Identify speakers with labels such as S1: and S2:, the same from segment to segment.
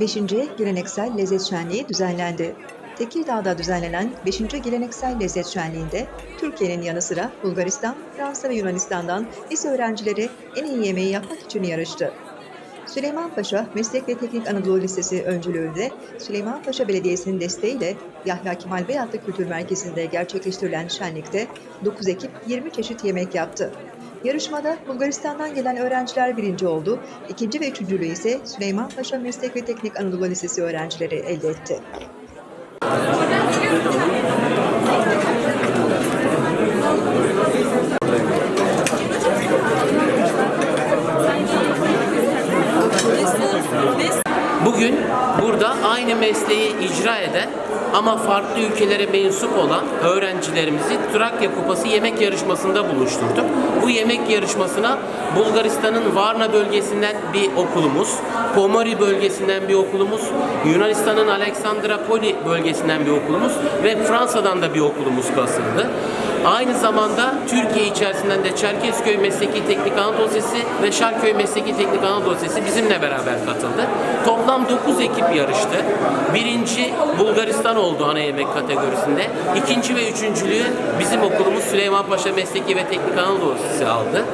S1: 5. Geleneksel Lezzet Şenliği düzenlendi. Tekirdağ'da düzenlenen 5. Geleneksel Lezzet Şenliği'nde Türkiye'nin yanı sıra Bulgaristan, Fransa ve Yunanistan'dan lise öğrencileri en iyi yemeği yapmak için yarıştı. Süleymanpaşa Meslek ve Teknik Anadolu Lisesi öncülüğünde Süleymanpaşa Belediyesi'nin desteğiyle Yahya Kemal Beyatlı Kültür Merkezi'nde gerçekleştirilen şenlikte 9 ekip 20 çeşit yemek yaptı. Yarışmada Bulgaristan'dan gelen öğrenciler birinci oldu. İkinci ve üçüncülüğü ise Süleymanpaşa Meslek ve Teknik Anadolu Lisesi öğrencileri elde etti.
S2: Bugün burada aynı mesleği icra eden ama farklı ülkelere mensup olan öğrencilerimizi Trakya Kupası yemek yarışmasında buluşturduk. Bu yemek yarışmasına Bulgaristan'ın Varna bölgesinden bir okulumuz, Pomori bölgesinden bir okulumuz, Yunanistan'ın Aleksandropoli bölgesinden bir okulumuz ve Fransa'dan da bir okulumuz katıldı. Aynı zamanda Türkiye içerisinden de Çerkezköy Mesleki Teknik Anadolu Lisesi ve Şarköy Mesleki Teknik Anadolu Lisesi bizimle beraber katıldı. Toplam 9 ekip yarıştı. Birinci Bulgaristan oldu ana yemek kategorisinde. İkinci ve üçüncülüğü bizim okulumuz Süleymanpaşa Mesleki ve Teknik Anadolu Lisesi aldı.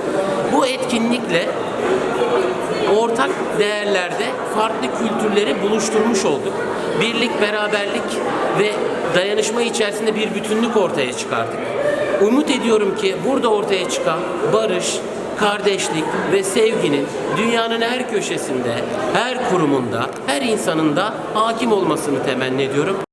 S2: Bu etkinlikle ortak değerlerde farklı kültürleri buluşturmuş olduk. Birlik, beraberlik ve dayanışma içerisinde bir bütünlük ortaya çıkardık. Umut ediyorum ki burada ortaya çıkan barış, kardeşlik ve sevginin dünyanın her köşesinde, her kurumunda, her insanında hakim olmasını temenni ediyorum.